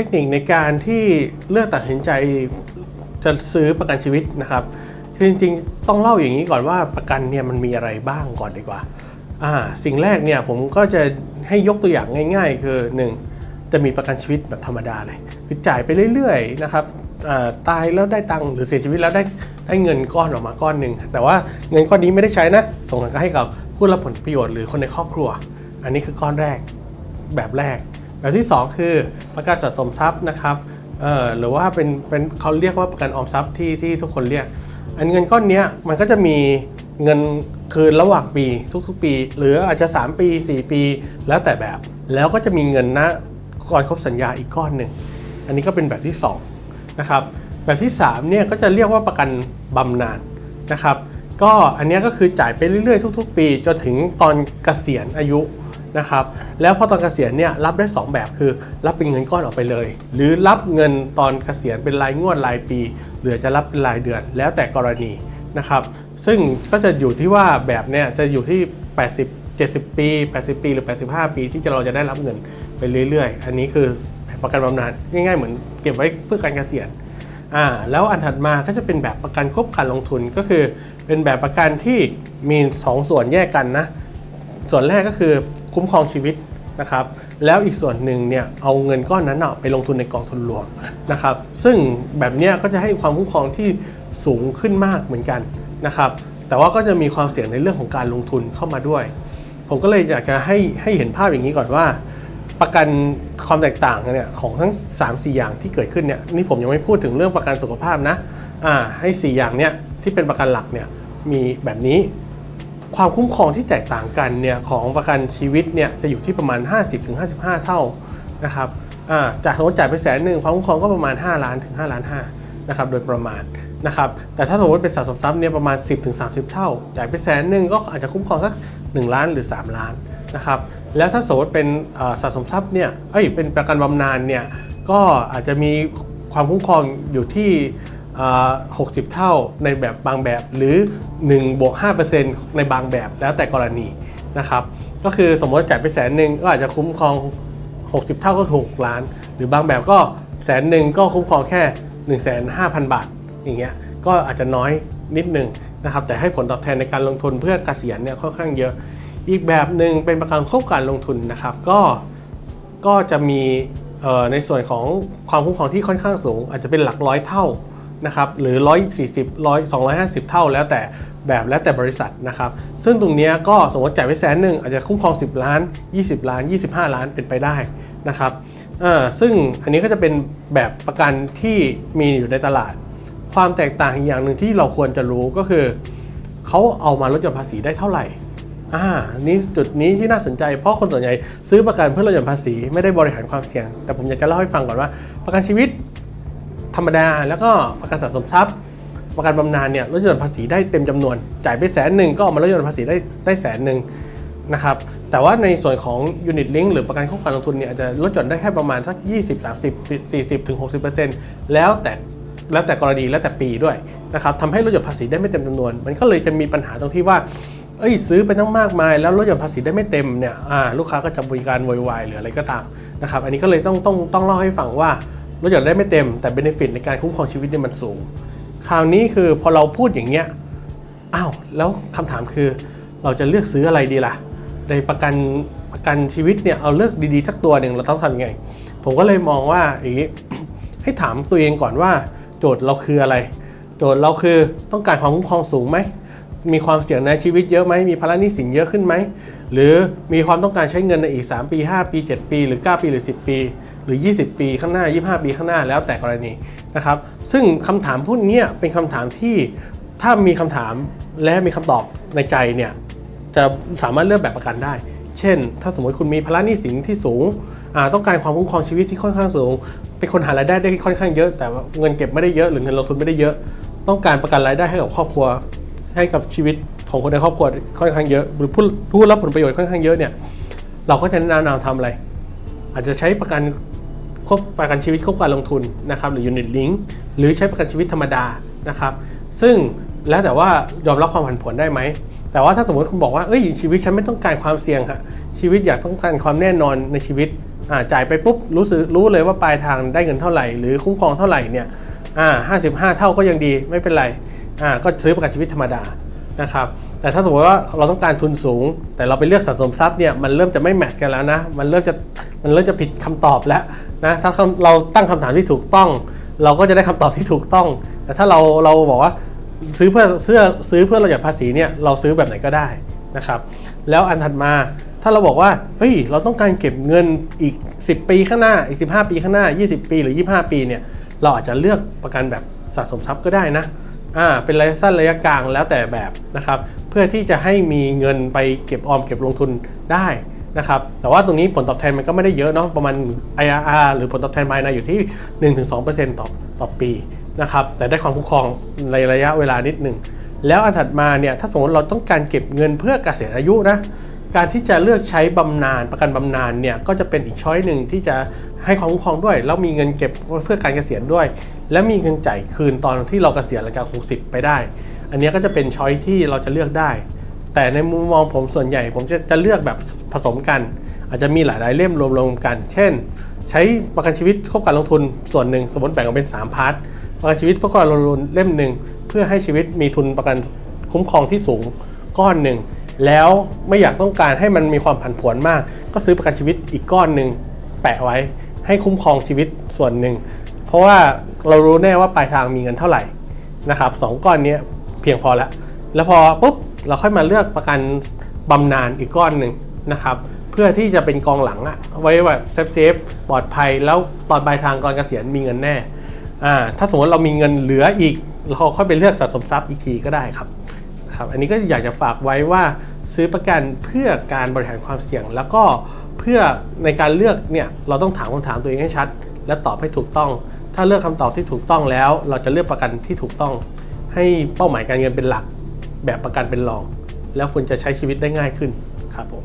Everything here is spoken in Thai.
ทคนิคในการที่เลือกตัดสินใจจะซื้อประกันชีวิตนะครับคือจริงๆ ต้องเล่าอย่างนี้ก่อนว่าประกันเนี่ยมันมีอะไรบ้างก่อนดีกว่าอ่า สิ่งแรกเนี่ยผมก็จะให้ยกตัวอย่างง่าย ๆ คือ 1 จะมีประกันชีวิตแบบธรรมดาเลย คือจ่ายไปเรื่อยๆนะครับอ่าตายแล้วได้ตังค์หรือเสียชีวิตแล้วได้ได้เงินก้อนออกมาก้อนหนึ่งแต่ว่าเงินก้อนนี้ไม่ได้ใช้นะส่งให้กับผู้รับผลประโยชน์หรือคนในครอบครัว อันนี้คือก้อนแรกแบบแรก แบบที่ 2 คือประกันสะสมทรัพย์นะครับหรือว่าเป็นเป็นเขาเรียกว่าประกันออมทรัพย์ที่ที่ทุกคนเรียก อันเงินก้อนนี้มันก็จะมีเงินคืนระหว่างปีทุกๆปี หรืออาจจะ 3 ปี 4 ปี แล้วแต่แบบ แล้วก็จะมีเงินนะก่อนครบสัญญาอีกก้อนหนึ่ง อันนี้ก็เป็นแบบที่2นะครับแบบที่3เนี่ยก็จะเรียกว่าประกันบำนาญนะครับ ก็อันนี้ก็คือจ่ายไปเรื่อยๆ ทุก ๆ ปีจนถึงตอนเกษียณอายุ นะครับแล้วพอตอนเกษียณเนี่ยรับได้ 2 แบบคือ รับเป็นเงินก้อนออกไปเลย หรือรับเงินตอนเกษียณเป็นรายงวดรายปี หรือจะรับเป็นรายเดือนแล้วแต่กรณีนะครับซึ่งก็จะอยู่ที่ว่าแบบเนี่ยจะอยู่ที่ 80 70 ปี 80 ปี หรือ 85 ปี ที่เราจะได้รับเงินไปเรื่อยๆ อันนี้คือประกันบำนาญง่ายๆ เหมือนเก็บไว้เพื่อการเกษียณอ่าแล้วอันถัดมาก็จะเป็นแบบประกันควบการลงทุนก็คือ เป็นแบบประกันที่มี 2 ส่วนแยกกันนะส่วนแรกก็คือ คุ้มครองชีวิตนะครับแล้วอีกส่วนหนึ่งเนี่ยเอาเงินก้อนนั้นเอาไปลงทุนในกองทุนรวมนะครับซึ่งแบบนี้ก็จะให้ความคุ้มครองที่สูงขึ้นมากเหมือนกันนะครับแต่ว่าก็จะมีความเสี่ยงในเรื่องของการลงทุนเข้ามาด้วย ผมก็เลยอยากจะให้ให้เห็นภาพอย่างนี้ก่อนว่า ประกันความแตกต่างเนี่ยของทั้ง 3 4 อย่างที่เกิดขึ้นเนี่ยนี่ผมยังไม่พูดถึงเรื่องประกันสุขภาพนะอ่าให้ 4 อย่างเนี่ยที่เป็นประกันหลักเนี่ยมีแบบนี้ ความคุ้มครองที่แตกต่างกันเนี่ยของประกันชีวิตเนี่ยจะอยู่ที่ประมาณ 50-55 เท่านะครับอ่าจากสมมติจ่ายไปแสนหนึ่งความคุ้มครองก็ประมาณ 5 ล้านถึง5ล้าน5นะครับโดยประมาณนะครับแต่ถ้าสมมติเป็นสะสมทรัพย์เนี่ยประมาณ 10-30เท่า จ่ายไปแสนหนึ่งก็อาจจะคุ้มครองสัก 1 ล้านหรือ 3 ล้านนะครับแล้วถ้าสมมติเป็นสะสมทรัพย์เนี่ยเอ้ยเป็นประกันบำนาญเนี่ยก็อาจจะมีความคุ้มครองอยู่ที่ 60 เท่าในแบบบางแบบ หรือ1บวก5%ในบางแบบแล้วแต่กรณีนะครับก็คือสมมติจ่ายไปแสนหนึ่งก็อาจจะคุ้มครอง 60 เท่าก็ถูกล้าน หรือบางแบบก็แสนหนึ่งก็คุ้มครองแค่ 1 5 0 0 0 บาทอย่างเงี้ยก็อาจจะน้อยนิดนึงนะครับแต่ให้ผลตอบแทนในการลงทุนเพื่อเกษียณเนี่ยค่อนข้างเยอะ อีกแบบหนึ่งเป็นประกันควบการลงทุนนะครับ ก็ก็จะมีในส่วนของความคุ้มครองที่ค่อนข้างสูง อาจจะเป็นหลักร้อยเท่า นะครับหรือ 140 100 250 เท่า แล้วแต่แบบแล้วแต่บริษัทนะครับซึ่งตรงนี้ก็สมมติจ่ายไปแสนหนึ่งอาจจะคุ้มครอง 10 ล้าน 20 ล้าน 25 ล้านเป็นไปได้นะครับอ่อซึ่งอันนี้ก็จะเป็นแบบประกันที่มีอยู่ในตลาด ความแตกต่างอีกอย่างหนึ่งที่เราควรจะรู้ก็คือเขาเอามาลดหย่อนภาษีได้เท่าไหร่อ่านี่จุดนี้ที่น่าสนใจเพราะคนส่วนใหญ่ซื้อประกันเพื่อลดหย่อนภาษีไม่ได้บริหารความเสี่ยง แต่ผมอยากจะเล่าให้ฟังก่อนว่า ประกันชีวิต ธรรมดา แล้วก็ประกันสะสมทรัพย์ ประกันบำนาญเนี่ยลดหย่อนภาษีได้เต็มจำนวน จ่ายไปแสนหนึ่งก็เอามาลดหย่อนภาษีได้ได้แสนหนึ่งนะครับแต่ว่าในส่วนของ Unit Link หรือประกันควบการลงทุนเนี่ยอาจจะลดหย่อนได้แค่ประมาณสัก 20 30 40ถึง60%แล้วแต่แล้วแต่กรณีแล้วแต่ปีด้วยนะครับทำให้ลดหย่อนภาษีได้ไม่เต็มจำนวน มันก็เลยจะมีปัญหาตรงที่ว่าเอ้ยซื้อไปตั้งมากมายแล้วลดหย่อนภาษีได้ไม่เต็มเนี่ยลูกค้าก็จะบริการโวยวายหรืออะไรก็ตามนะครับอันนี้ก็เลยต้องต้องต้องเล่าให้ฟังว่า ลดหย่อนได้ไม่เต็มแต่เบนฟิตในการคุ้มครองชีวิตเนี่ยมันสูง คราวนี้คือพอเราพูดอย่างเงี้ยอ้าวแล้วคำถามคือเราจะเลือกซื้ออะไรดีล่ะ ในประกันประกันชีวิตเนี่ยเอาเลือกดีๆสักตัวหนึ่งเราต้องทำยังไง ผมก็เลยมองว่าอย่างนี้ให้ถามตัวเองก่อนว่า โจทย์เราคืออะไร โจทย์เราคือต้องการความคุ้มครองสูงไหม มีความเสี่ยงในชีวิตเยอะไหมมีภาระหนี้สินเยอะขึ้นไหม หรือมีความต้องการใช้เงินในอีก 3 ปี 5 ปี 7 ปี หรือ 9 ปีหรือ 10 ปี หรือ 20 ปีข้างหน้า 25 ปีข้างหน้าแล้วแต่กรณีนะครับซึ่งคำถามพวกนี้เป็นคำถามที่ถ้ามีคำถามและมีคำตอบในใจเนี่ยจะสามารถเลือกแบบประกันได้ เช่น ถ้าสมมติคุณมีภาระหนี้สินที่สูง ต้องการความคุ้มครองชีวิตที่ค่อนข้างสูง เป็นคนหารายได้ได้ค่อนข้างเยอะ แต่เงินเก็บไม่ได้เยอะหรือเงินลงทุนไม่ได้เยอะ ต้องการประกันรายได้ให้กับครอบครัว ให้กับชีวิตของคนในครอบครัวค่อนข้างเยอะ หรือผู้ผู้รับผลประโยชน์ค่อนข้างเยอะเนี่ยเราก็จะแนะนำทำอะไร อาจจะใช้ประกันควบประกันชีวิตควบการลงทุนนะครับหรือ unit link หรือใช้ประกันชีวิตธรรมดานะครับซึ่งแล้วแต่ว่ายอมรับความผันผวนได้ไหม แต่ว่าถ้าสมมติคุณบอกว่าเอ้ยชีวิตฉันไม่ต้องการความเสี่ยงฮะชีวิตอยากต้องการความแน่นอนในชีวิตอ่าจ่ายไปปุ๊บรู้สึกรู้เลยว่าปลายทางได้เงินเท่าไหร่ หรือคุ้มครองเท่าไหร่เนี่ยอ่าห้าสิบห้าเท่าก็ยังดีไม่เป็นไร อ่าก็ซื้อประกันชีวิตธรรมดานะครับแต่ถ้าสมมติว่าเราต้องการทุนสูง แต่เราไปเลือกสะสมทรัพย์เนี่ยมันเริ่มจะไม่แมทกันแล้วนะมันเริ่มจะมันเริ่มจะผิดคำตอบแล้วนะถ้าเราตั้งคำถามที่ถูกต้อง เราก็จะได้คำตอบที่ถูกต้อง แต่ถ้าเราเราบอกว่าซื้อเพื่อเสื้อซื้อเพื่อเราหยัดภาษีเนี่ยเราซื้อแบบไหนก็ได้นะครับแล้วอันถัดมาถ้าเราบอกว่าเฮ้ยเราต้องการเก็บเงินอีก 10 ปีข้างหน้าอีก 15 ปีข้างหน้า 20 ปีหรือ 25 ปีเนี่ยเราอาจจะเลือกประกันแบบสะสมทรัพย์ก็ได้นะ อ่าเป็นระยะสั้นระยะกลางแล้วแต่แบบนะครับ เพื่อที่จะให้มีเงินไปเก็บออมเก็บลงทุนได้นะครับ แต่ว่าตรงนี้ผลตอบแทนมันก็ไม่ได้เยอะเนาะประมาณ IRR หรือผลตอบแทนภายในอยู่ที่ 1-2%ต่อต่อปีนะครับ แต่ได้ความคุ้มครองในระยะเวลานิดหนึ่งแล้วอันถัดมาเนี่ยถ้าสมมติเราต้องการเก็บเงินเพื่อเกษียณอายุนะ การที่จะเลือกใช้บำนาญประกันบำนาญเนี่ยก็จะเป็นอีกช้อยหนึ่งที่จะให้ความคุ้มครองด้วย แล้วมีเงินเก็บเพื่อการเกษียณด้วย และมีเงินจ่ายคืนตอนที่เราเกษียณหลังจาก60 ไปได้ อันนี้ก็จะเป็นช้อยที่เราจะเลือกได้ แต่ในมุมมองผมส่วนใหญ่ ผมจะจะเลือกแบบผสมกัน อาจจะมีหลายๆเล่มรวมๆกัน เช่น ใช้ประกันชีวิตควบการลงทุนส่วนหนึ่งสมมติแบ่งออกเป็น3พาร์ทประกันชีวิตเพื่อการลงทุนเล่มหนึ่งเพื่อให้ชีวิตมีทุนประกันคุ้มครองที่สูงก้อนหนึ่ง แล้วไม่อยากต้องการให้มันมีความผันผวนมาก ก็ซื้อประกันชีวิตอีกก้อนหนึ่งแปะไว้ ให้คุ้มครองชีวิตส่วนหนึ่ง เพราะว่าเรารู้แน่ว่าปลายทางมีเงินเท่าไหร่นะครับสองก้อนนี้เพียงพอแล้ว แล้วพอปุ๊บเราค่อยมาเลือกประกันบำนาญอีกก้อนหนึ่งนะครับเพื่อที่จะเป็นกองหลังอะไว้แบบเซฟเซฟปลอดภัยแล้วตอนปลายทางก่อนเกษียณมีเงินแน่อ่าถ้าสมมติเรามีเงินเหลืออีก เราค่อยไปเลือกสะสมทรัพย์อีกทีก็ได้ครับครับ อันนี้ก็อยากจะฝากไว้ว่า ซื้อประกันเพื่อการบริหารความเสี่ยง แล้วก็เพื่อในการเลือกเนี่ยเราต้องถามคำถามตัวเองให้ชัด และตอบให้ถูกต้อง ถ้าเลือกคำตอบที่ถูกต้องแล้ว เราจะเลือกประกันที่ถูกต้อง ให้เป้าหมายการเงินเป็นหลัก แบบประกันเป็นรอง แล้วคุณจะใช้ชีวิตได้ง่ายขึ้นครับผม